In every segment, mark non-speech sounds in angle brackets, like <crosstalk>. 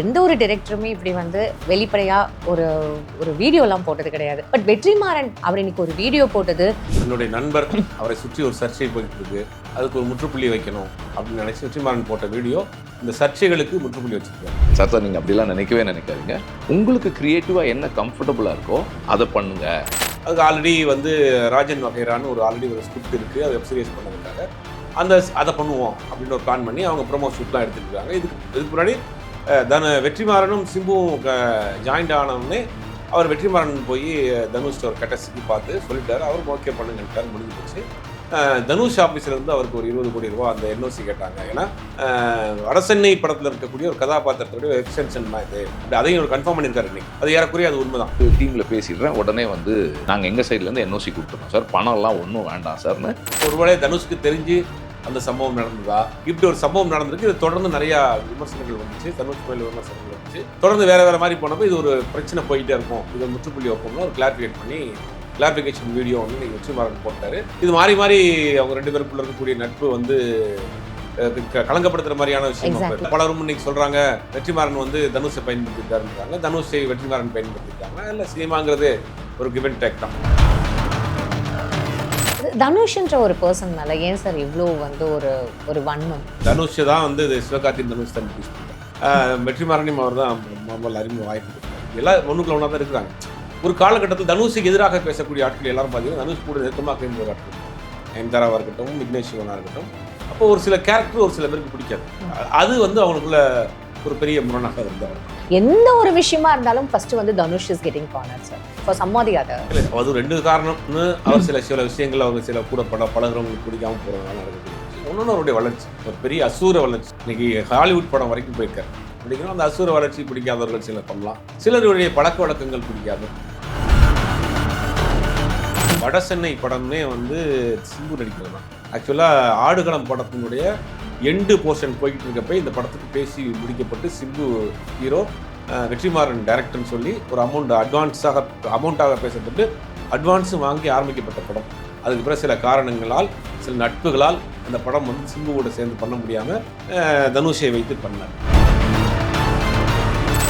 எந்த ஒரு டைரக்டருமே இப்படி வந்து வெளிப்படையா ஒரு ஒரு வீடியோலாம் போட்டது கிடையாது. பட் வெற்றிமாறன் அவர் இன்னைக்கு ஒரு வீடியோ போட்டது. என்னுடைய நண்பர் அவரை சுற்றி ஒரு சர்ச்சை போயிட்டு இருக்கு அதுக்கு ஒரு முற்றுப்புள்ளி வைக்கணும் அப்படின்னு நினைச்சு வெற்றிமாறன் போட்ட வீடியோ இந்த சர்ச்சைகளுக்கு முற்றுப்புள்ளி வச்சிருக்காரு. சார் சார் நீங்கள் அப்படிலாம் நினைக்கவே நினைக்காதீங்க. உங்களுக்கு க்ரியேட்டிவாக என்ன கம்ஃபர்டபுளாக இருக்கோ அதை பண்ணுங்க. அதுக்கு ஆல்ரெடி வந்து ராஜன் வகைரான்னு ஒரு ஆல்ரெடி ஒரு ஸ்கிரிப்ட் இருக்குது அதை வெப் சீரிஸ் பண்ணதுக்காக. அந்த அதை பண்ணுவோம் அப்படின்னு ஒரு பிளான் பண்ணி அவங்க ப்ரொமோ ஷூட்லாம் எடுத்துட்டு இருக்காங்க. இதுக்கு இதுக்கு முன்னாடி தன வெற்றிமாறனும் சிம்புவும் ஜாயிண்ட் ஆனவுடனே அவர் வெற்றிமாறன் போய் தனுஷ் ஒரு கட்டசிக்கு பார்த்து சொல்லிட்டாரு. அவரும் ஓகே பண்ணுங்கன்ட்டார் முடிஞ்சு போச்சு. தனுஷ் ஆஃபீஸ்ல இருந்து அவருக்கு ஒரு இருபது கோடி ரூபா அந்த என்ஓசி கேட்டாங்க. ஏன்னா வடசென்னை படத்தில் இருக்கக்கூடிய ஒரு கதாபாத்திரத்துடைய எக்ஸ்டென்ஷன் தான் இது. அப்படி அதையும் ஒரு கன்ஃபார்ம் பண்ணியிருக்காரு இன்னைக்கு. அது ஏறக்குறைய அது உண்மைதான். டீமில் பேசிடுறேன். உடனே வந்து நாங்கள் எங்கள் சைட்லேருந்து என்ஓசி கொடுத்துறோம் சார். பணம்லாம் ஒன்றும் வேண்டாம் சார்னு. ஒருவேளை தனுஷ்க்கு தெரிஞ்சு அந்த சம்பவம் நடந்ததா? இப்படி ஒரு சம்பவம் நடந்திருக்கு. இது தொடர்ந்து நிறைய விமர்சனங்கள் வந்துச்சு. தனுஷ் மேல விமர்சனங்கள் வந்துச்சு. தொடர்ந்து வேற வேற மாதிரி போனப்போ இது ஒரு பிரச்சனை போயிட்டே இருக்கும். இது முற்றுப்புள்ளி வைப்போம்னு ஒரு கிளாரிஃபிகேட் பண்ணி கிளாரிஃபிகேஷன் வீடியோ வந்து நீங்கள் வெற்றிமாறன் போட்டாரு. இது மாறி மாறி அவங்க ரெண்டு பேருக்குள்ள இருக்கக்கூடிய நட்பு வந்து கலங்கப்படுத்துற மாதிரியான விஷயம். பலரும் இன்னைக்கு சொல்றாங்க வெற்றிமாறன் வந்து தனுஷை பயன்படுத்திட்டாருன்றாங்க. தனுஷை வெற்றிமாறன் பயன்படுத்திட்டாங்க. இல்லை சினிமாங்கிறது ஒரு கிவன் டேக் தான். தனுஷ்ன்ற ஒரு பர்சன் மேல ஏன் சார் இவ்வளோ வந்து ஒரு ஒரு வன்மம்? தனுஷ் தான் வந்து இது சிவகார்த்தின் தனுஷ் தான் வெற்றிமாறனையும் அவர் தான் அறிமுக வாய்ப்பு எல்லாம் ஒன்றுக்குள்ள ஒன்றா தான் இருக்கிறாங்க. ஒரு காலகட்டத்தில் தனுஷுக்கு எதிராக பேசக்கூடிய ஆட்கள் எல்லாரும் பார்த்தீங்கன்னா தனுஷ் கூட நெருக்கமாக பேசுகிற ஆட்கள் நயன்தாராவாக இருக்கட்டும் விக்னேஷ் சிவனாக இருக்கட்டும். அப்போ ஒரு சில கேரக்டர் ஒரு சில பேருக்கு பிடிக்காது. அது வந்து அவனுக்குள்ள ஒரு பெரிய முரணாக இருந்தவர். எந்த ஒரு விஷயமா இருந்தாலும் ஃபர்ஸ்ட் வந்து Dhanush is getting corner sir for சம்மாதி other அது ரெண்டு காரணம்னு அவர் சில சில விஷயங்கள் அவங்க சில கூட பட பழகிறவங்களுக்கு பிடிக்காம போகிறதுனால நடக்குது. ஒன்று அவருடைய வளர்ச்சி. ஒரு பெரிய அசூர வளர்ச்சி. இன்னைக்கு ஹாலிவுட் படம் வரைக்கும் போயிருக்காரு. அப்படிங்கிறோம் அந்த அசூர வளர்ச்சி பிடிக்காதவர்கள் சிலர் பண்ணலாம். சிலருடைய பழக்க வழக்கங்கள் பிடிக்காது. வட சென்னை படமே வந்து சிம்பு நடிக்கிறது தான் ஆக்சுவலாக ஆடுகளம் படத்தினுடைய எண்டு போர்ஷன் போய்கிட்டு இருக்கப்ப இந்த படத்துக்கு பேசி முடிக்கப்பட்டு சிம்பு ஹீரோ வெற்றிமாறன் டைரக்டர்னு சொல்லி ஒரு அமௌண்ட் அட்வான்ஸாக அமௌண்ட்டாக பேசப்பட்டு அட்வான்ஸும் வாங்கி ஆரம்பிக்கப்பட்ட படம். அதுக்கு பிறகு சில காரணங்களால் சில நட்புகளால் அந்த படம் வந்து சிம்புவோட சேர்ந்து பண்ண முடியாமல் தனுஷை வைத்து பண்ணார்.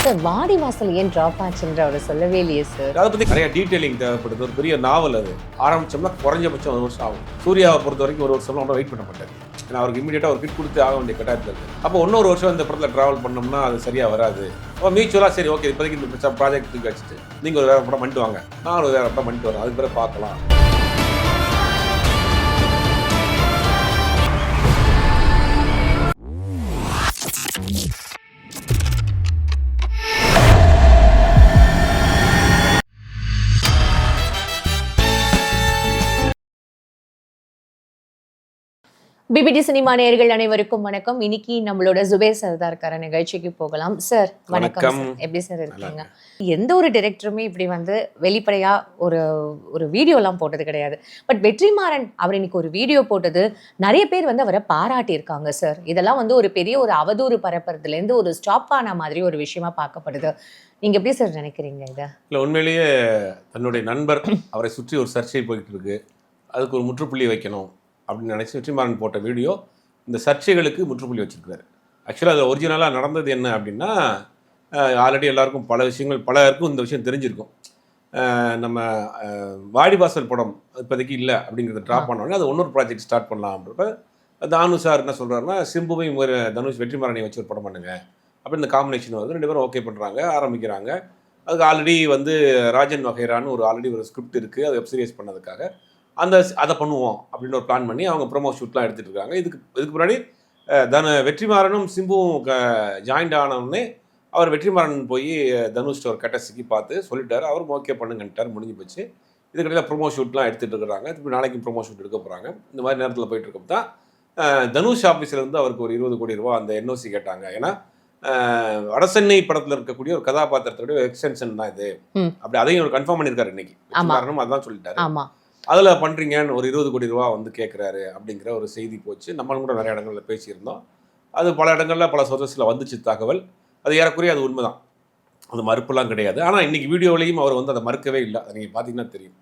சார் வாடி வாசல் ஏன் ட்ராப் ஆச்சுன்ற அவர் சொல்லவே இல்லையே சார் அதை பற்றி நிறைய டீட்டெயிலிங் தேவைப்படுது. ஒரு பெரிய நாவல் அது. ஆரம்பிச்சோம்னா குறைஞ்சபட்சம் ஒரு வருஷம் ஆகும். சூர்யாவை பொறுத்த வரைக்கும் ஒரு வருஷம் வெயிட் பண்ண மாட்டார். ஏன்னா அவருக்கு இமீடியட்டாக ஒரு கிட் கொடுத்து ஆக வேண்டிய கட்டாயத்தில் இருக்குது அப்போ இன்னொரு வருஷம் இந்த படத்தில் ட்ராவல் பண்ணோம்னா அது சரியாக வராது. அப்போ மியூச்சுவலாக சரி ஓகே இப்போதைக்கு இந்த ப்ராஜெக்ட் தூக்கி வச்சுட்டு நீங்கள் ஒரு வேறு படம் பண்ணிட்டு வாங்க. நான் ஒரு வேறு படம் பண்ணிட்டு வரேன். அதுக்கு பிறகு பார்க்கலாம். பிபிடி சினிமா நேயர்கள் அனைவருக்கும் வணக்கம். இன்னைக்கு நம்மளோட ஜுபேர் சர்தார்கார நிகழ்ச்சிக்கு போகலாம். சார் வணக்கம். எப்படி சார் இருக்கீங்க? எந்த ஒரு டைரக்டருமே இப்படி வந்து வெளிப்படையா ஒரு ஒரு வீடியோலாம் போட்டது கிடையாது. பட் வெற்றிமாறன் அவர் இன்னைக்கு ஒரு வீடியோ போட்டது. நிறைய பேர் வந்து அவரை பாராட்டியிருக்காங்க சார் இதெல்லாம் வந்து ஒரு பெரிய ஒரு அவதூறு பரப்புறதுலேருந்து ஒரு ஸ்டாப் ஆன மாதிரி ஒரு விஷயமா பார்க்கப்படுது. நீங்க எப்படி சார் நினைக்கிறீங்க இதை? இல்லை உண்மையிலேயே தன்னுடைய நண்பர் அவரை சுற்றி ஒரு சர்ச்சை போயிட்டு இருக்கு. அதுக்கு ஒரு முற்றுப்புள்ளி வைக்கணும். அப்படின்னு நினச்சி வெற்றிமாறன் போட்ட வீடியோ இந்த சர்ச்சைகளுக்கு முற்றுப்புள்ளி வச்சிருக்காரு ஆக்சுவலாக அது ஒரிஜினலாக நடந்தது என்ன அப்படின்னா ஆல்ரெடி எல்லாருக்கும் பல விஷயங்கள் பலருக்கும் இந்த விஷயம் தெரிஞ்சிருக்கும். நம்ம வாடிவாசல் படம் இப்போதைக்கு இல்லை அப்படிங்கிறத ட்ராப் பண்ணோடனே அது இன்னொரு ப்ராஜெக்ட் ஸ்டார்ட் பண்ணலாம் அப்படின்றப்ப தானு சார் என்ன சொல்கிறாருன்னா சிம்புவையும் தனுஷ் வெற்றிமாறனை வச்சு ஒரு படம் பண்ணுங்க. அப்படி இந்த காம்பினேஷன் வந்து ரெண்டு பேரும் ஓகே பண்ணுறாங்க ஆரம்பிக்கிறாங்க. அதுக்கு ஆல்ரெடி வந்து ராஜன் வகைரான்னு ஒரு ஆல்ரெடி ஒரு ஸ்கிரிப்ட் இருக்குது அதை வெப் சீரிஸ் பண்ணதுக்காக. அந்த அதை பண்ணுவோம் அப்படின்னு ஒரு பிளான் பண்ணி அவங்க ப்ரோமோ ஷூட்லாம் எடுத்துட்டு இருக்காங்க. இதுக்கு இதுக்கு முன்னாடி தன வெற்றிமாறனும் சிம்புவும் ஜாயிண்ட் ஆனவுடனே அவர் வெற்றிமாறன் போய் தனுஷ் ஒரு கட்டசிக்கு பார்த்து சொல்லிட்டாரு. அவரும் ஓகே பண்ணுங்கன்ட்டார். முடிஞ்சு போச்சு. இதுக்கிடையில் ப்ரோமோ ஷூட்லாம் எடுத்துட்டு இருக்கிறாங்க. திருப்பி நாளைக்கு ப்ரோமோ ஷூட் எடுக்க போகிறாங்க இந்த மாதிரி நேரத்தில் போயிட்டு இருக்கப்ப தான் தனுஷ் ஆஃபீஸ்ல இருந்து அவருக்கு ஒரு இருபது கோடி ரூபா அந்த என்ஓசி கேட்டாங்க. ஏன்னா வடசென்னை படத்தில் இருக்கக்கூடிய ஒரு கதாபாத்திரத்துடைய எக்ஸ்டென்ஷன் தான் இது. அப்படி அதையும் ஒரு கன்ஃபார்ம் பண்ணியிருக்காரு இன்னைக்கு. அதான் சொல்லிட்டாரு. அதில் பண்ணுறீங்கன்னு ஒரு இருபது கோடி ரூபா வந்து கேட்குறாரு அப்படிங்கிற ஒரு செய்தி போச்சு. நம்மளும் கூட நிறைய இடங்களில் பேசியிருந்தோம். அது பல இடங்களில் பல சோர்சஸில் வந்துச்சு தகவல். அது ஏறக்குறைய அது உண்மைதான். அது மறுப்புலாம் கிடையாது. ஆனால் இன்னைக்கு வீடியோவிலையும் அவர் வந்து அதை மறுக்கவே இல்லை. அதை நீங்கள் பார்த்தீங்கன்னா தெரியும்.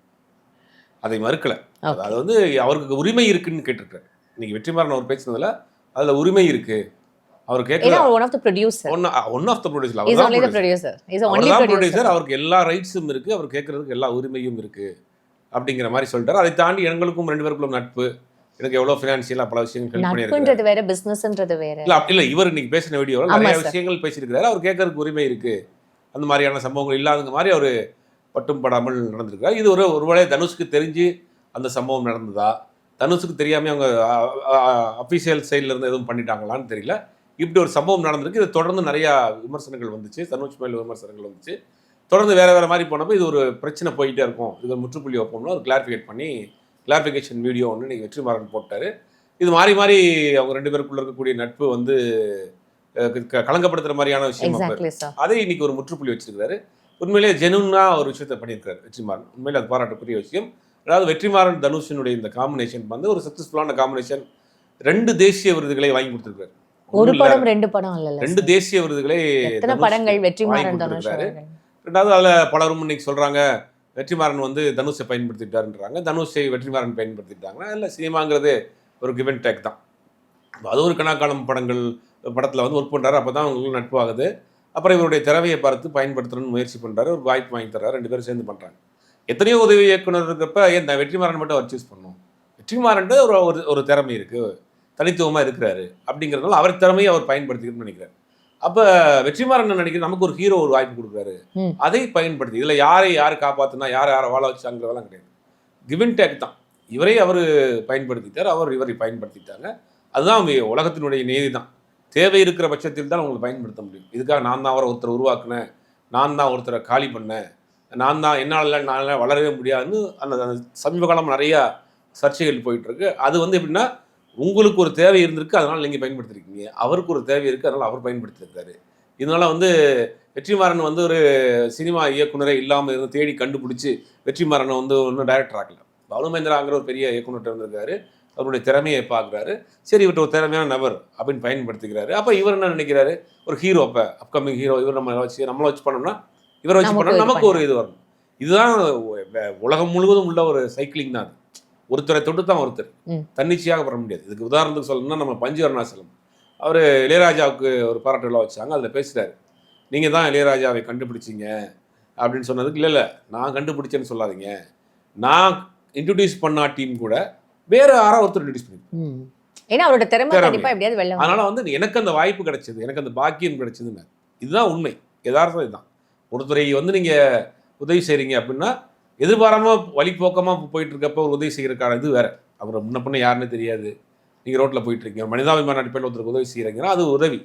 அதை மறுக்கலை. அது வந்து அவருக்கு உரிமை இருக்குன்னு கேட்டிருக்காரு. இன்னைக்கு வெற்றிமாறன் அவர் பேசினதில் அதில் உரிமை இருக்குது அவர் கேட்கல one of the producer one one of the producer அவர் தான் ப்ரொடியூசர் அவருக்கு எல்லா ரைட்ஸும் இருக்கு. அவர் கேட்கறதுக்கு எல்லா உரிமையும் இருக்கு. அப்படிங்கிற மாதிரி சொல்லிட்டாரு. அதை தாண்டி எங்களுக்கும் ரெண்டு பேருக்குள்ள நட்பு. எனக்கு எவ்வளவு ஃபினான்ஷியலா பல விஷயங்கள் நட்புன்றது வேற பிசினஸ்ன்றது வேற. இல்ல அப்படி இல்ல இவர் இன்னைக்கு பேசின வீடியோவில் நிறைய. விஷயங்கள் பேசியிருக்காரு அவர் கேட்கறதுக்கு உரிமை இருக்கு. அந்த மாதிரியான சம்பவங்கள் இல்லாதங்க மாதிரி அவர் பட்டும் படாமல் நடந்திருக்காரு இது ஒரு ஒருவேளை தனுஷ்க்கு தெரிஞ்சு அந்த சம்பவம் நடந்ததா? தனுஷுக்கு தெரியாம அவங்க அஃபிஷியல் சைட்ல இருந்து எதுவும் பண்ணிட்டாங்களான்னு தெரியல. இப்படி ஒரு சம்பவம் நடந்திருக்கு. இது தொடர்ந்து நிறைய விமர்சனங்கள் வந்துச்சு. தனுஷ் மேல விமர்சனங்கள் வந்துச்சு. தொடர்ந்து வேற வேற மாதிரி போனப்போ இது ஒரு பிரச்சனை போயிட்டே இருக்கும். இது ஒரு முற்றுப்புள்ளி வைப்போம்னு ஒரு கிளாரிஃபிகேட் பண்ணி கிளாரிஃபிகேஷன் வீடியோ ஒன்று நீங்கள் வெற்றிமாறன் போட்டாரு. இது மாறி மாறி அவங்க ரெண்டு பேருக்குள்ள இருக்கக்கூடிய நட்பு வந்து அஹ், க- கலங்கப்படுத்துற மாதிரியான விஷயம் அதை இன்னைக்கு ஒரு முற்றுப்புள்ளி வச்சிருக்காரு உண்மையிலேயே ஜெனுன்னா ஒரு விஷயத்தை பண்ணியிருக்காரு வெற்றிமாறன். உண்மையிலே அது பாராட்டக்கூடிய விஷயம். அதாவது வெற்றிமாறன் தனுஷினுடைய இந்த காம்பினேஷன் வந்து ஒரு சக்ஸஸ்ஃபுல்லான காம்பினேஷன் ரெண்டு தேசிய விருதுகளை வாங்கி கொடுத்துருக்காரு ஒரு படம் ரெண்டு படம் இல்ல ரெண்டு தேசிய விருதுகளை படங்கள் வெற்றிமாறன் தனுஷ். ரெண்டாவது அதில் பலரும் இன்னைக்கு சொல்கிறாங்க வெற்றிமாறன் வந்து தனுஷை பயன்படுத்திட்டாருன்றாங்க. தனுஷை வெற்றிமாறன் பயன்படுத்திட்டாங்க இல்லை சினிமாங்கிறது ஒரு கிவன் டேக் தான். அது ஒரு கணாக்காலம் படங்கள் படத்தில் வந்து ஒர்க் பண்ணுறாரு அப்போ தான் அவங்களுக்கு நட்பு ஆகுது. அப்புறம் இவருடைய திறமையை பார்த்து பயன்படுத்தணும்னு முயற்சி பண்ணுறாரு ஒரு வாய்ப்பு வாங்கி தர்றாரு. ரெண்டு பேரும் சேர்ந்து பண்ணுறாங்க எத்தனையோ உதவி இயக்குனர் இருக்கிறப்ப ஏன் இந்த வெற்றிமாறன் மட்டும் அவர் சூஸ் பண்ணும் வெற்றிமாறன்ட்டு ஒரு ஒரு ஒரு திறமை இருக்குது தனித்துவமாக இருக்கிறாரு. அப்படிங்கிறதுனால அவர் திறமையை அவர் பயன்படுத்திக்கணும்னு நினைக்கிறார். அப்போ வெற்றிமாறன் நினைக்கிற நமக்கு ஒரு ஹீரோ ஒரு வாய்ப்பு கொடுக்குறாரு. அதை பயன்படுத்தி இதில் யாரை யார் காப்பாற்றினா யாரை யாரை வாழ வச்சாங்கிறதெல்லாம் கிடையாது. கிவன் டேக் தான். இவரை அவர் பயன்படுத்திட்டார் அவர் இவரை பயன்படுத்திட்டாங்க. அதுதான் அவங்க உலகத்தினுடைய நீதி தான். தேவை இருக்கிற பட்சத்தில் தான் அவங்களை பயன்படுத்த முடியும். இதுக்காக நான் தான் அவரை ஒருத்தர் உருவாக்குனேன். நான் தான் ஒருத்தரை காலி பண்ணேன். நான் தான் என்னால் நான் வளரவே முடியாதுன்னு அந்த சமீப காலம் நிறையா சர்ச்சைகள் போயிட்டு இருக்கு. அது வந்து எப்படின்னா உங்களுக்கு ஒரு தேவை இருந்திருக்கு அதனால் நீங்கள் பயன்படுத்திருக்கீங்க. அவருக்கு ஒரு தேவை இருக்குது அதனால் அவர் பயன்படுத்தியிருக்காரு இதனால வந்து வெற்றிமாறன் வந்து ஒரு சினிமா இயக்குனரே இல்லாமல் இருந்து தேடி கண்டுபிடிச்சி வெற்றிமாறனை வந்து ஒன்றும் டைரக்டர் ஆக்கல. பாலுமேந்திராங்கிற ஒரு பெரிய இயக்குனர்கிட்ட வந்திருக்காரு அவருடைய திறமையை பார்க்குறாரு. சரி இவர்கிட்ட ஒரு திறமையான நபர் அப்படின்னு பயன்படுத்திக்கிறாரு. அப்போ இவர் என்ன நினைக்கிறாரு? ஒரு ஹீரோ அப்போ அப்கமிங் ஹீரோ இவர் நம்ம வச்சு நம்மளை வச்சு பண்ணோம்னா இவரை வச்சு நமக்கு பண்ணோம் இது நமக்கு ஒரு இது வரும் இதுதான் உலகம் முழுவதும் உள்ள ஒரு சைக்கிளிங் தான் அது. ஒருத்தரை தொட்டு தான் ஒருத்தர். தன்னிச்சையாக வர முடியாது. இதுக்கு உதாரணத்துக்கு சொல்லணும்னா நம்ம பஞ்சு அருணாசலம் அவர் இளையராஜாவுக்கு ஒரு பாராட்டு விழா வச்சாங்க அதில் பேசுகிறாரு நீங்கள் தான் இளையராஜாவை கண்டுபிடிச்சீங்க அப்படின்னு சொன்னதுக்கு இல்லை இல்லை நான் கண்டுபிடிச்சேன்னு சொல்லாதீங்க. நான் இன்ட்ரடியூஸ் பண்ணா டீம் கூட வேற யாரோ ஒருத்தர் இன்ட்ரடியூஸ் பண்ணி ம். ஏன்னா அவரோட திறமை எப்படியாவது வெளில. அதனால வந்து எனக்கு அந்த வாய்ப்பு கிடைச்சது எனக்கு அந்த பாக்கியம் கிடைச்சதுன்னு இதுதான் உண்மை. யதார்த்தம் இதுதான். ஒருத்தரை வந்து நீங்க உதவி செய்றீங்க அப்படின்னா எதிர்பாராம வழிபோக்கமாக போயிட்டு இருக்கப்ப ஒரு உதவி செய்கிறக்கான இது வேற. அவரை முன்ன பண்ண யாருன்னு தெரியாது. நீங்கள் ரோட்டில் போயிட்டு இருக்கீங்க மனிதாபிமான அடிப்படையில் ஒருத்தருக்கு உதவி செய்கிறீங்கன்னா அது உதவி.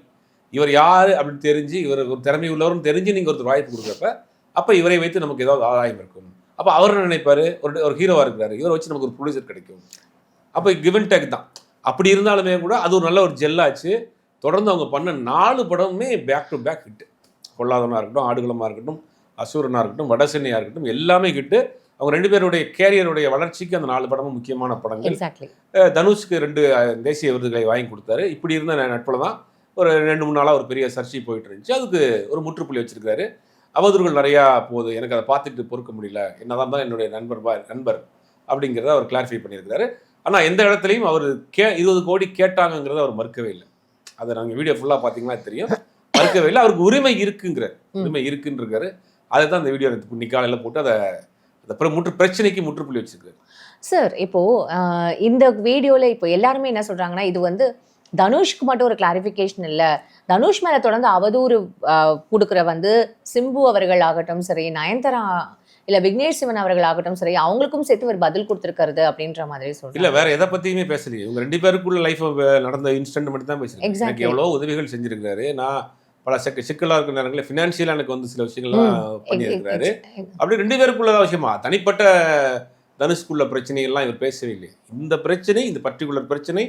இவர் யார் அப்படின்னு தெரிஞ்சு இவர் ஒரு திறமை உள்ளவரும் தெரிஞ்சு நீங்கள் ஒருத்தர் வாய்ப்பு கொடுக்குறப்ப அப்போ இவரை வைத்து நமக்கு ஏதாவது ஆதாயம் இருக்கும். அப்போ அவர் நினைப்பார்? ஒரு ஒரு ஹீரோவாக இருக்கிறாரு. இவரை வச்சு நமக்கு ஒரு ப்ரொடியூசர் கிடைக்கும். அப்போ கிவன் டேக் தான். அப்படி இருந்தாலுமே கூட அது ஒரு நல்ல ஒரு ஜெல்லாச்சு தொடர்ந்து அவங்க பண்ண நாலு படமுமே பேக் டு பேக் ஹிட் பொல்லாதவனா இருக்கட்டும் ஆடுகளமாக இருக்கட்டும் அசூரனா இருக்கட்டும் வடசென்னையா இருக்கட்டும் எல்லாமே ஹிட்டு அவங்க ரெண்டு பேருடைய கேரியருடைய வளர்ச்சிக்கு அந்த நாலு படமும் முக்கியமான படங்கள். தனுஷ்க்கு ரெண்டு தேசிய விருதுகளை வாங்கி கொடுத்தாரு. இப்படி இருந்த நட்பில் தான் ஒரு ரெண்டு மூணு நாளாக ஒரு பெரிய சர்ச்சை போயிட்டு இருந்துச்சு. அதுக்கு ஒரு முற்றுப்புள்ளி வச்சிருக்காரு. அவதூறுகள் நிறையா போகுது. எனக்கு அதை பார்த்துட்டு பொறுக்க முடியல. என்னதான் தான் என்னுடைய நண்பர் நண்பர் அப்படிங்கிறத அவர் கிளாரிஃபை பண்ணியிருக்காரு ஆனால் எந்த இடத்துலையும் அவர் கே இருபது கோடி கேட்டாங்கங்கிறத அவர் மறுக்கவே இல்லை. அதை நாங்கள் வீடியோ ஃபுல்லாக பார்த்தீங்கன்னா தெரியும். மறுக்கவே இல்லை. அவருக்கு உரிமை இருக்குங்கிற உரிமை இருக்குன்னு இருக்காரு. அதை தான் இந்த வீடியோ நிக்காலையில் போட்டு அதை பிர- முற்று பிரச்சனைக்கு முற்றுப்புள்ளி வச்சிருக்காரு. சார் இப்போ இந்த வீடியோல இப்போ எல்லாருமே என்ன சொல்றாங்கன்னா இது வந்து தனுஷ்க்கு மட்டும் ஒரு கிளாரிஃபிகேஷன் இல்ல. தனுஷ் மேல தொடர்ந்து அவதூறு கொடுக்கிற வந்து சிம்பு அவர்கள் ஆகட்டும் சரி நயன்தாரா இல்ல விக்னேஷ் சிவன் அவர்கள் ஆகட்டும் சரி அவங்களுக்கும் சேர்த்து ஒரு பதில் கொடுத்திருக்காரு அப்படின்ற மாதிரி இல்ல சொல்றாங்க வேற எதை பத்தியுமே பேசலையே. இவங்க ரெண்டு பேருக்குள்ள லைஃப் நடந்த இன்ஸ்டன்ட் மட்டும் தான் பேசுறேன் எவ்வளோ உதவிகள் செஞ்சிருக்காரு நான் பல சிக்க சிக்கலா இருக்கிற நேரங்களில் ஃபினான்ஷியலாக எனக்கு வந்து சில விஷயங்கள்லாம் பண்ணியிருக்கிறாரு. அப்படி ரெண்டு பேருக்குள்ளதான் விஷயமா? தனிப்பட்ட தனுஷ்குள்ள பிரச்சனைகள்லாம் இவர் பேசவே இல்லை இந்த பிரச்சனை இந்த பர்டிகுலர் பிரச்சனை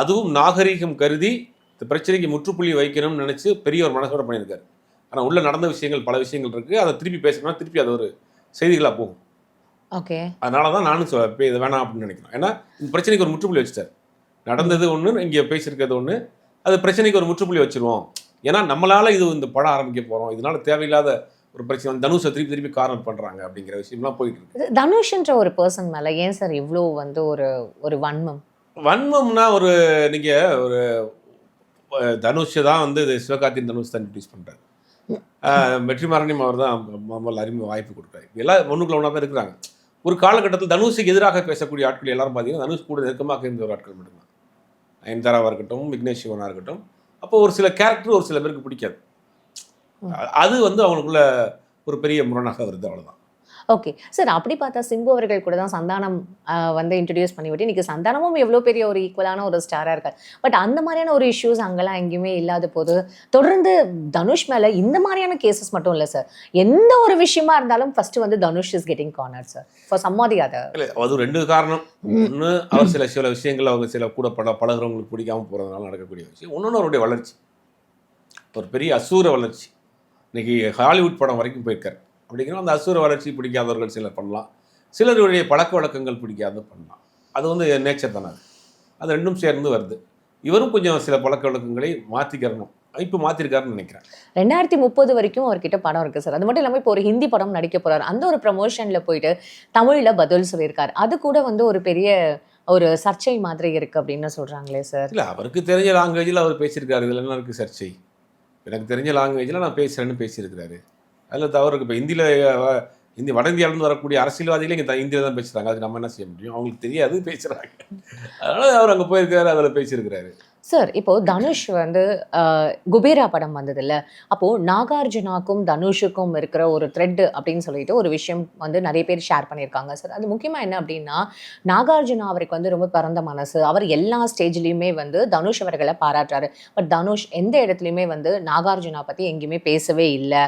அதுவும் நாகரீகம் கருதி இந்த பிரச்சனைக்கு முற்றுப்புள்ளி வைக்கணும்னு நினைச்சு பெரிய ஒரு மனசோட பண்ணியிருக்காரு. ஆனா உள்ள நடந்த விஷயங்கள் பல விஷயங்கள் இருக்கு. அதை திருப்பி பேசணும்னா திருப்பி அது ஒரு செய்திகளா போகும். ஓகே. அதனால தான் நானும் இது வேணாம் அப்படின்னு நினைக்கிறேன். ஏன்னா இந்த பிரச்சனைக்கு ஒரு முற்றுப்புள்ளி வச்சுட்டார். நடந்தது ஒன்று இங்கே பேசியிருக்கிறது ஒன்று அது பிரச்சனைக்கு ஒரு முற்றுப்புள்ளி வச்சிருவோம். ஏன்னா நம்மளால இது இந்த படம் ஆரம்பிக்க போகிறோம் இதனால தேவையில்லாத ஒரு பிரச்சனை வந்து தனுஷை திருப்பி திருப்பி கார்னர் பண்ணுறாங்க அப்படிங்கிற விஷயம்லாம் போயிட்டு இருக்கு தனுஷ்ன்ற ஒரு பர்சன் மேல ஏன் சார் இவ்ளோ வந்து ஒரு ஒரு வன்மம்? வன்மம்னா ஒரு நீங்கள் ஒரு தனுஷ் தான் வந்து இது சிவகார்த்தியின் தனுஷ் தான் இன்ட்ரடியூஸ் பண்ணுறாரு வெற்றிமாறனையும் அவர் தான் முதல்ல அறிமுக வாய்ப்பு கொடுக்குறாரு. எல்லாம் ஒன்றுக்குள்ள ஒன்றா தான் இருக்கிறாங்க. ஒரு காலகட்டத்தில் தனுஷுக்கு எதிராக பேசக்கூடிய ஆட்கள் எல்லாரும் பார்த்தீங்கன்னா தனுஷ் கூட நெருக்கமாக இருந்த ஒரு ஆட்கள் மட்டும்தான். நயன்தாராவாக இருக்கட்டும் விக்னேஷ் சிவனாக இருக்கட்டும் அப்போ ஒரு சில கேரக்டர் ஒரு சில பேருக்கு பிடிக்காது. அது வந்து அவங்களுக்குள்ள ஒரு பெரிய முரணாக வருது அவ்வளவுதான். ஓகே சார் அப்படி பார்த்தா சிம்பு அவர்கள் கூட தான் சந்தானம் வந்து இன்ட்ரடியூஸ் பண்ணிவிட்டு இன்றைக்கி சந்தானமும் எவ்வளோ பெரிய ஒரு ஈக்குவலான ஒரு ஸ்டாராக இருக்கார். பட் அந்த மாதிரியான ஒரு இஷ்யூஸ் அங்கெல்லாம் எங்கேயுமே இல்லாத போது தொடர்ந்து தனுஷ் மேலே இந்த மாதிரியான கேசஸ் மட்டும் இல்லை சார் எந்த ஒரு விஷயமா இருந்தாலும் ஃபஸ்ட்டு வந்து Dhanush is getting corner sir for சம்மாதி அதை இல்லை அது ரெண்டு காரணம். ஒன்று அவர் சில சில விஷயங்கள் அவங்க சில கூட பட பழகுறவங்களுக்கு பிடிக்காம போகிறதுனால நடக்கக்கூடிய விஷயம். இன்னொன்று அவருடைய வளர்ச்சி. ஒரு பெரிய அசூர வளர்ச்சி. இன்னைக்கு ஹாலிவுட் படம் வரைக்கும் போயிருக்கார். அப்படிங்கிறோம் அந்த அசூர வளர்ச்சி பிடிக்காதவர்கள் சிலர் பண்ணலாம். சிலருடைய பழக்க வழக்கங்கள் பிடிக்காத பண்ணலாம். அது வந்து நேச்சர் தானே அது. ரெண்டும் சேர்ந்து வருது. இவரும் கொஞ்சம் சில பழக்க வழக்கங்களை மாற்றிக்கிறணும் இப்போ மாற்றிருக்காருன்னு நினைக்கிறேன். ரெண்டாயிரத்தி முப்பது வரைக்கும் அவர்கிட்ட படம் இருக்கு சார். அது மட்டும் இல்லாமல் இப்போ ஒரு ஹிந்தி படம் நடிக்க போறாரு. அந்த ஒரு ப்ரமோஷன்ல போயிட்டு தமிழ்ல பதில் சொல்லியிருக்காரு. அது கூட வந்து ஒரு பெரிய ஒரு சர்ச்சை மாதிரி இருக்கு அப்படின்னு சொல்றாங்களே சார். இல்லை அவருக்கு தெரிஞ்ச லாங்குவேஜில் அவர் பேசியிருக்காரு. இதில் என்ன இருக்குது சர்ச்சை? எனக்கு தெரிஞ்ச லாங்குவேஜில் நான் பேசுகிறேன்னு பேசியிருக்கிறாரு. அதில் தவறு இப்போ இந்தியில் இந்திய வட இந்தியாவிலேருந்து வரக்கூடிய அரசியல்வாதிகளே இங்கே இந்தியில் தான் பேசுகிறாங்க அதுக்கு நம்ம என்ன செய்ய முடியும்? அவங்களுக்கு தெரியாது பேசுகிறாங்க அதனால் அவர் அங்கே போயிருக்காரு அதில் பேசியிருக்கிறாரு. சார் இப்போ தனுஷ் வந்து குபேரா படம் வந்தது இல்லை அப்போ நாகார்ஜுனாக்கும் தனுஷுக்கும் இருக்கிற ஒரு த்ரெட் அப்படின்னு சொல்லிட்டு ஒரு விஷயம் வந்து நிறைய பேர் ஷேர் பண்ணியிருக்காங்க. சார் அது முக்கியமாக என்ன அப்படின்னா நாகார்ஜுனா அவருக்கு வந்து ரொம்ப பிறந்த மனசு. அவர் எல்லா ஸ்டேஜ்லேயுமே வந்து தனுஷ் அவர்களை பாராட்டுறாரு. பட் தனுஷ் எந்த இடத்துலையுமே வந்து நாகார்ஜுனா பற்றி எங்கேயுமே பேசவே இல்லை.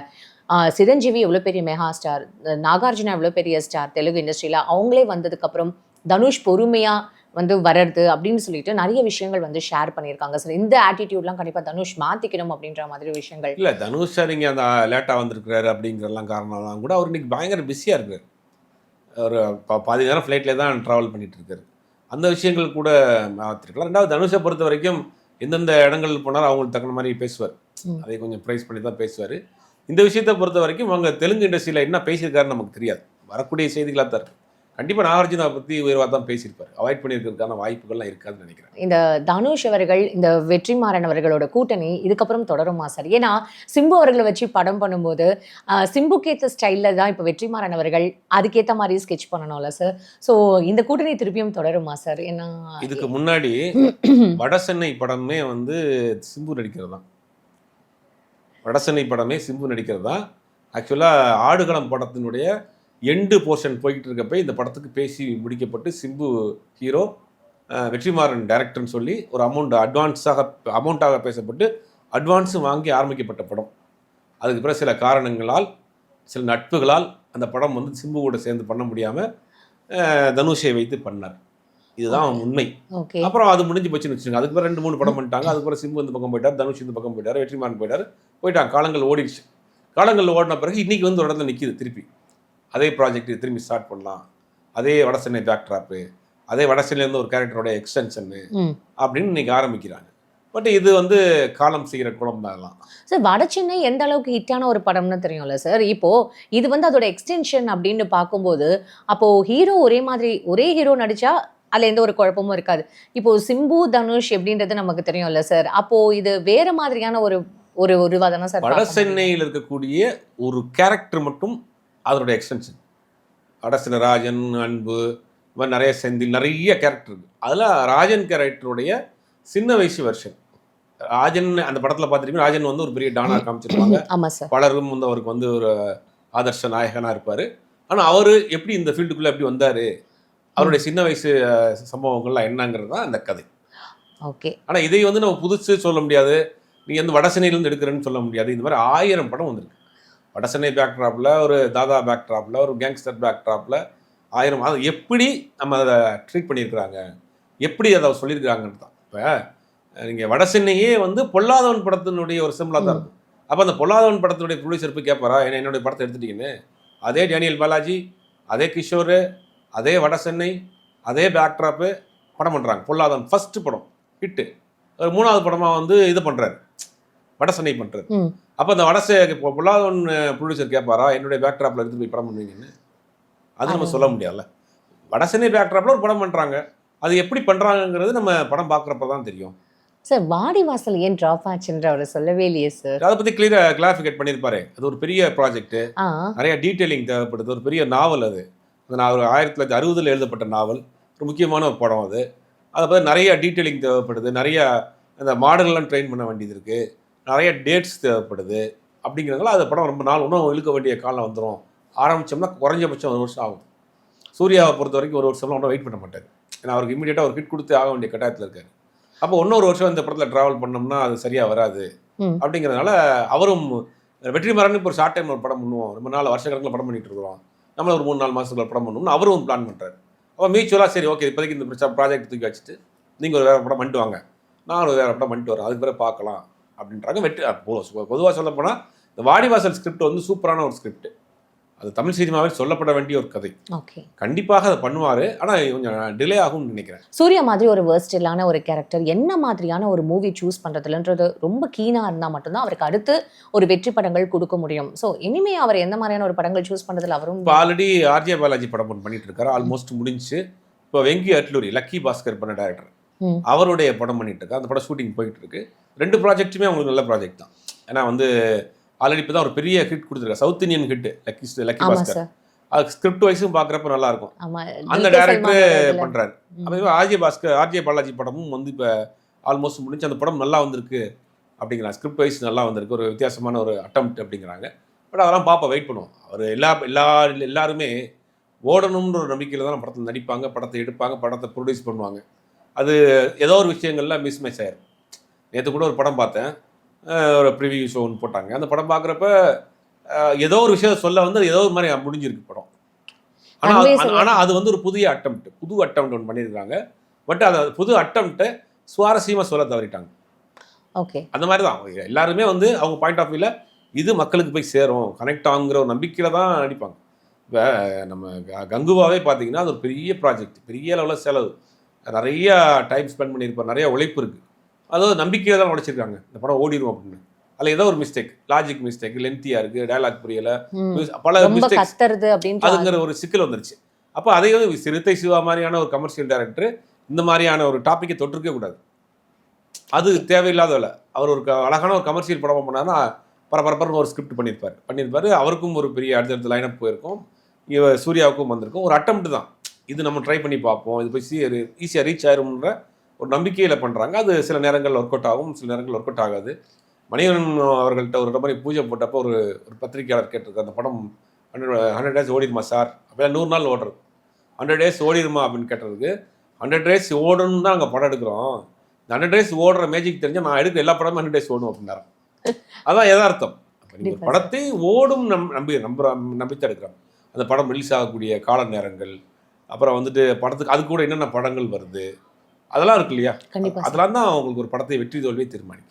சிரஞ்சீவி எவ்வளோ பெரிய மெகா ஸ்டார் நாகார்ஜுனா எவ்வளோ பெரிய ஸ்டார் தெலுங்கு இண்டஸ்ட்ரியில் அவங்களே வந்ததுக்கப்புறம் தனுஷ் பொறுமையா வந்து வர்றது அப்படின்னு சொல்லிட்டு நிறைய விஷயங்கள் வந்து ஷேர் பண்ணியிருக்காங்க. சார் இந்த ஆட்டிடியூட்லாம் கண்டிப்பாக தனுஷ் மாற்றிக்கணும் அப்படின்ற மாதிரி விஷயங்கள். இல்லை தனுஷ் சார் இங்கே அந்த லேட்டாக வந்திருக்கிறாரு அப்படிங்கிறலாம் காரணம்லாம் கூட அவர் இன்னைக்கு பயங்கர பிஸியாக இருக்கார். ஒரு பாதி நேரம் ஃப்ளைட்டில் தான் ட்ராவல் பண்ணிட்டு இருக்காரு. அந்த விஷயங்கள் கூட மாற்றிருக்கலாம் ரெண்டாவது தனுஷை பொறுத்த வரைக்கும் எந்தெந்த இடங்கள் போனாலும் அவங்களுக்கு தகுந்த மாதிரி பேசுவார். அதை கொஞ்சம் ப்ரைஸ் பண்ணி தான் பேசுவார். இந்த விஷயத்தை பொறுத்த வரைக்கும் அவங்க தெலுங்கு இண்டஸ்ட்ரியில் என்ன பேசியிருக்காருன்னு நமக்கு தெரியாது. வரக்கூடிய செய்திகளாக தான் இருக்கு. கண்டிப்பாக நாகார்ஜுனா பற்றி உயர்வாக தான் பேசியிருப்பார். அவாய்ட் பண்ணியிருக்கிறதுக்கான வாய்ப்புகள்லாம் இருக்காதுன்னு நினைக்கிறேன். இந்த தனுஷ் அவர்கள் இந்த வெற்றிமாறன் அவர்களோட கூட்டணி இதுக்கப்புறம் தொடருமா சார்? ஏன்னா சிம்பு அவர்களை வச்சு படம் பண்ணும்போது ஆஹ், சிம்புக்கு ஏற்ற ஸ்டைலில் தான் இப்போ வெற்றிமாறன் அவர்கள் அதுக்கேற்ற மாதிரி ஸ்கெட்ச் பண்ணணும்ல சார் ஸோ இந்த கூட்டணி திருப்பியும் தொடருமா சார்? ஏன்னா இதுக்கு முன்னாடி வடசென்னை படமே வந்து சிம்பு நடிக்கிறது தான் வடசென்னை படமே சிம்பு நடிக்கிறது? தான் ஆக்சுவலாக ஆடுகளம் படத்தினுடைய எண்டு போர்ஷன் போய்கிட்டு இருக்கப்ப இந்த படத்துக்கு பேசி முடிக்கப்பட்டு சிம்பு ஹீரோ வெற்றிமாறன் டைரக்டர்னு சொல்லி ஒரு அமௌண்ட் அட்வான்ஸாக அமௌண்ட்டாக பேசப்பட்டு அட்வான்ஸும் வாங்கி ஆரம்பிக்கப்பட்ட படம். அதுக்கு பிறகு சில காரணங்களால் சில நட்புகளால் அந்த படம் வந்து சிம்புவோட சேர்ந்து பண்ண முடியாமல் தனுஷை வைத்து பண்ணார். இதுதான் உண்மை. ஓகே. அப்புறம் அது முடிஞ்சு போச்சுன்னு வச்சுக்கோங்க. அதுக்கு ரெண்டு மூணு படம் பண்ணிட்டாங்க. அதுக்கப்புறம் சிம்பு இந்த பக்கம் போயிட்டார் தனுஷ் இந்த பக்கம் போயிட்டார் வெற்றிமாறன் போயிட்டார். போயிட்டாங்க. காலங்கள் ஓடிடுச்சு. காலங்கள் ஓடின பிறகு இன்னைக்கு வந்து ஒரு இடத்துல நிற்கிது திருப்பி. அதே ப்ராஜெக்ட் திரும்பி ஸ்டார்ட் பண்ணலாம். அதே வடசென்னை பேக்ட்ராப்பு அதே வடசென்னையிலேருந்து ஒரு கேரக்டரோட எக்ஸ்டென்ஷனு ம். அப்படின்னு இன்னைக்கு ஆரம்பிக்கிறாங்க. பட் இது வந்து காலம் செய்கிற குளம் தான் சார் வட சென்னை எந்த அளவுக்கு ஹிட்டான ஒரு படம்னு தெரியும்ல சார் இப்போ இது வந்து அதோட எக்ஸ்டென்ஷன் அப்படின்னு பார்க்கும்போது அப்போ ஹீரோ ஒரே மாதிரி ஒரே ஹீரோ நடிச்சா அதுல எந்த ஒரு குழப்பமும் இருக்காது. இப்போ சிம்பு தனுஷ் எப்படின்றது நமக்கு தெரியும்ல சார். அப்போ இது வேற மாதிரியான ஒரு ஒரு உருவா தானே சார் வட? சென்னையில் இருக்கக்கூடிய ஒரு கேரக்டர் மட்டும் அதோட எக்ஸ்டென்ஷன் வடசென்னை ராஜன் அன்பு இந்த மாதிரி நிறைய செந்தில் நிறைய கேரக்டர் இருக்கு. அதில் ராஜன் கேரக்டருடைய சின்ன வயசு வெர்ஷன் ராஜன் அந்த படத்தில் பார்த்துருப்பீங்க ராஜன் வந்து ஒரு பெரிய டானா காமிச்சிருப்பாங்க. <laughs> பலரும் வந்து அவருக்கு வந்து ஒரு ஆதர்ஷ நாயகனாக இருப்பார். ஆனால் அவர் எப்படி இந்த ஃபீல்டுக்குள்ளே எப்படி வந்தார்? அவருடைய சின்ன வயசு சம்பவங்கள்லாம் என்னங்கிறது தான் அந்த கதை. ஓகே. ஆனால் இதை வந்து நம்ம புதுசு சொல்ல முடியாது. நீ வந்து வடசென்னையிலேருந்து எடுக்கிறேன்னு சொல்ல முடியாது. இந்த மாதிரி ஆயிரம் படம் வந்திருக்கு. வடசென்னை பேக்ட்ராப்பில் ஒரு தாதா பேக்ட்ராப்பில் ஒரு கேங்ஸ்டர் பேக்ட்ராப்பில் ஆயிரம் அது எப்படி நம்ம அதை ட்ரீட் பண்ணியிருக்கிறாங்க? எப்படி அதை சொல்லியிருக்கிறாங்கன்னு தான். இப்போ நீங்கள் வடசென்னையே வந்து பொல்லாதவன் படத்தினுடைய ஒரு சிம்பிளாக தான் இருக்கும். அப்போ அந்த பொல்லாதவன் படத்தினுடைய ப்ரொடியூசர் போய் கேட்பாரா? என்ன என்னுடைய படத்தை எடுத்துட்டீங்கன்னு? அதே டேனியல் பாலாஜி அதே கிஷோர் அதே வடசென்னை அதே பேக்ட்ராப்பு படம் பண்ணுறாங்க பொல்லாதவன் ஃபஸ்ட்டு படம் ஹிட்டு ஒரு மூணாவது படமாக வந்து இது பண்ணுறாரு வடசென்னை பண்ணுறாரு ம். அப்போ அந்த இப்போ பொல்லாதவன் ப்ரொடியூசர் கேட்பாரா என்னுடைய பேக்ட்ராப்பில் எடுத்து போய் படம் பண்ணுவீங்கன்னு? அது நம்ம சொல்ல முடியாதுல்ல. வடசென்னை பேக்ட்ராப்பில் ஒரு படம் பண்ணுறாங்க அது எப்படி பண்ணுறாங்கங்கிறது நம்ம படம் பார்க்குறப்ப தான் தெரியும். சார் வாடி வாசல் ஏன் டிராப் ஆச்சுன்ற அவர் சொல்லவே இல்லையே சார் அதை பற்றி கிளியராக கிளாரிஃபிகேட் பண்ணியிருப்பாரு. அது ஒரு பெரிய ப்ராஜெக்ட் நிறைய டீட்டெயிலிங் தேவைப்படுது. ஒரு பெரிய நாவல் அது. அது நான் ஒரு ஆயிரத்தி தொள்ளாயிரத்தி அறுபதில் எழுதப்பட்ட நாவல். ஒரு முக்கியமான ஒரு படம் அது. அதை பற்றி நிறைய டீட்டெயிலிங் தேவைப்படுது. நிறைய அந்த மாடல்லாம் ட்ரெயின் பண்ண வேண்டியது இருக்குது நிறைய டேட்ஸ் தேவைப்படுது. அப்படிங்கிறதுனால அது படம் ரொம்ப நாள் இன்னும் இழுக்க வேண்டிய காலம் வந்துடும் ஆரம்பித்தோம்னா குறைஞ்சபட்சம் ஒரு வருஷம் ஆகும். சூர்யாவை பொறுத்த வரைக்கும் ஒரு வருஷம்லாம் ஒன்றும் வெயிட் பண்ண மாட்டார். ஏன்னா அவருக்கு இமீடியட்டாக ஒரு ஹிட் கொடுத்து ஆக வேண்டிய கட்டாயத்தில் இருக்காரு. அப்போ இன்னொரு வருஷம் இந்த படத்தில் ட்ராவல் பண்ணோம்னா அது சரியாக வராது. அப்படிங்கிறதுனால அவரும் வெற்றிமாறன் இப்போ ஒரு ஷார்ட் டைம் ஒரு படம் பண்ணுவோம். ரொம்ப நாள் வருஷக்கணக்கில் படம் பண்ணிட்டு இருக்கிறோம். நம்மள ஒரு மூணு நாலு மாதத்துக்குள்ள படம் பண்ணணும்னு அவரும் பிளான் பண்ணுறாரு அப்போ மியூச்சுவலாக சரி ஓகே இப்போதைக்கு இந்த ப்ராஜெக்ட் தூக்கி வச்சுட்டு நீங்கள் ஒரு வேறு படம் பண்ணிட்டு வாங்க. நான் ஒரு வேறு படம் பண்ணிட்டு வரேன். அதுக்கு பிறகு பார்க்கலாம் அப்படின்றாங்க வெற்றி. பொதுவாக சொல்ல போனால் இந்த வாடிவாசல் ஸ்கிரிப்ட் வந்து சூப்பரான ஒரு ஸ்கிரிப்ட் அது தமிழ் சினிமாவில் சொல்லப்பட வேண்டிய ஒரு கதை. ஓகே. கண்டிப்பாக அதை பண்ணுவார். ஆனால் கொஞ்சம் டிலே ஆகும்னு நினைக்கிறேன். சூர்யா மாதிரி ஒரு வேர்ஸ்டிலான ஒரு கேரக்டர் என்ன மாதிரியான ஒரு மூவி சூஸ் பண்றதுலன்றது ரொம்ப கீனா இருந்தா மட்டும்தான் அவருக்கு அடுத்து ஒரு வெற்றி படங்கள் கொடுக்க முடியும். ஸோ இனிமே அவர் எந்த மாதிரியான ஒரு படங்கள் சூஸ் பண்றதுல அவரும் இப்போ ஆல்ரெடி ஆர்ஜே பாலாஜி படம் ஒன்று பண்ணிட்டு இருக்காரு. ஆல்மோஸ்ட் முடிஞ்சுச்சு இப்போ வெங்கி அட்லூரி லக்கி பாஸ்கர் பண்ண டேரக்டர். அவருடைய படம் பண்ணிட்டு இருக்காரு. அந்த படம் ஷூட்டிங் போயிட்டு இருக்கு. ரெண்டு ப்ராஜெக்ட்டுமே அவங்களுக்கு நல்ல ப்ராஜெக்ட் தான். ஏன்னா வந்து ஆல்ரெடி இப்போ தான் ஒரு பெரிய ஹிட் கொடுத்துருக்காரு. South Indian hit lucky lucky Bhaskar அது ஸ்கிரிப்ட் வைஸும் பார்க்குறப்ப நல்லா இருக்கும். அந்த டேரக்டர் ம். அப்போ ஆர்ஜே பாஸ்கர் ஆர்ஜே பாலாஜி படமும் வந்து இப்போ ஆல்மோஸ்ட் முடிஞ்சு அந்த படம் நல்லா வந்திருக்கு அப்படிங்கிறாங்க. ஸ்கிரிப்ட் வைஸ் நல்லா வந்திருக்கு. ஒரு வித்தியாசமான ஒரு அட்டம் அப்படிங்கிறாங்க. பட் அதெல்லாம் பார்ப்போம் வெயிட் பண்ணுவோம். அவர் எல்லா எல்லா எல்லாருமே ஓடணுன்ற ஒரு நம்பிக்கையில் தான் படத்தில் நடிப்பாங்க. படத்தை எடுப்பாங்க. படத்தை ப்ரொடியூஸ் பண்ணுவாங்க. அது ஏதோ ஒரு விஷயங்கள்ல மிஸ் மேட்ச் ஆயிரும். நேற்று கூட ஒரு படம் பார்த்தேன். ஒரு ப்ரிவியூ ஷோ ஒன்று போட்டாங்க. அந்த படம் பார்க்குறப்ப ஏதோ ஒரு விஷயம் சொல்ல வந்து ஏதோ ஒரு மாதிரி முடிஞ்சிருக்கு படம். ஆனால் ஆனால் அது வந்து ஒரு புதிய அட்டம்ப்ட் புது அட்டம்ப்ட் ஒன்று பண்ணியிருக்காங்க. பட் அது புது அட்டம்ப்ட்டை சுவாரஸ்யமாக சொல்ல தவறிட்டாங்க. ஓகே. அந்த மாதிரி தான். எல்லாருமே வந்து அவங்க பாயிண்ட் ஆஃப் வியூவில் இது மக்களுக்கு போய் சேரும். கனெக்ட் ஆகுங்கிற ஒரு நம்பிக்கையில் தான் நடிப்பாங்க. இப்போ நம்ம கங்குவாவே பார்த்தீங்கன்னா அது ஒரு பெரிய ப்ராஜெக்ட் பெரிய லெவலில் செலவு. நிறைய டைம் ஸ்பெண்ட் பண்ணியிருப்பார். நிறைய உழைப்பு இருக்குது அதாவது நம்பிக்கையில் தான் உடைச்சிருக்காங்க. இந்த படம் ஓடிடும் அப்படின்னு. அதில் ஏதோ ஒரு மிஸ்டேக் லாஜிக் மிஸ்டேக் லென்த்தியாக இருக்குது டயலாக் புரியலை. பல அப்படின்ற அதுங்கிற ஒரு சிக்கல் வந்துருச்சு. அப்போ அதை வந்து சிறுத்தை சிவா மாதிரியான ஒரு கமர்ஷியல் டைரக்டர் இந்த மாதிரியான ஒரு டாப்பிக்கை தொட்டிருக்கவே கூடாது. அது தேவையில்லாத வேலை. அவர் ஒரு அழகான ஒரு கமர்ஷியல் படம் பண்ணாருன்னா பரபரப்பரன்னு ஒரு ஸ்கிரிப்ட் பண்ணியிருப்பார். பண்ணியிருப்பாரு. அவருக்கும் ஒரு பெரிய அடுத்தடுத்த லைனப் போயிருக்கும். இவ சூர்யாவுக்கும் வந்திருக்கும். ஒரு அட்டம்ப்ட் தான். இது நம்ம ட்ரை பண்ணி பார்ப்போம். இது போய் ஈஸியாக ரீச் ஆயிரும்ன்ற ஒரு நம்பிக்கையில் பண்ணுறாங்க அது சில நேரங்கள் ஒர்க் அவுட் ஆகும் சில நேரங்கள் ஒர்க் அவுட் ஆகாது. மணிவன் அவர்கள்ட்ட ஒரு மாதிரி பூஜை போட்டப்போ ஒரு ஒரு பத்திரிக்கையாளர் கேட்டிருக்காரு. அந்த படம் ஹண்ட்ரட் ஹண்ட்ரட் டேஸ் ஓடிடுமா சார்? அப்போ நூறு நாள் ஓடுறது. ஹண்ட்ரட் டேஸ் ஓடிடுமா அப்படின்னு கேட்டதுக்கு ஹண்ட்ரட் டேஸ் ஓடணும்னு தான் நாங்கள் படம் எடுக்கிறோம். இந்த ஹண்ட்ரட் டேஸ் ஓடுற மேஜிக் தெரிஞ்சால் நான் எடுக்கிற எல்லா படமும் ஹண்ட்ரட் டேஸ் ஓடும் அப்படின்னாரு அதான் யதார்த்தம். நீங்க ஒரு படத்தை ஓடும் நம் நம்பி நம்புற நம்பித்தான் எடுக்கிறோம் அந்த படம் ரிலீஸ் ஆகக்கூடிய கால நேரங்கள் அப்புறம் வந்துட்டு படத்துக்கு அது கூட என்னென்ன படங்கள் வருது? அதெல்லாம் இருக்கு இல்லையா. அதெல்லாம் தான் உங்களுக்கு ஒரு படத்தை வெற்றி தோல்வியை தீர்மானிக்கும்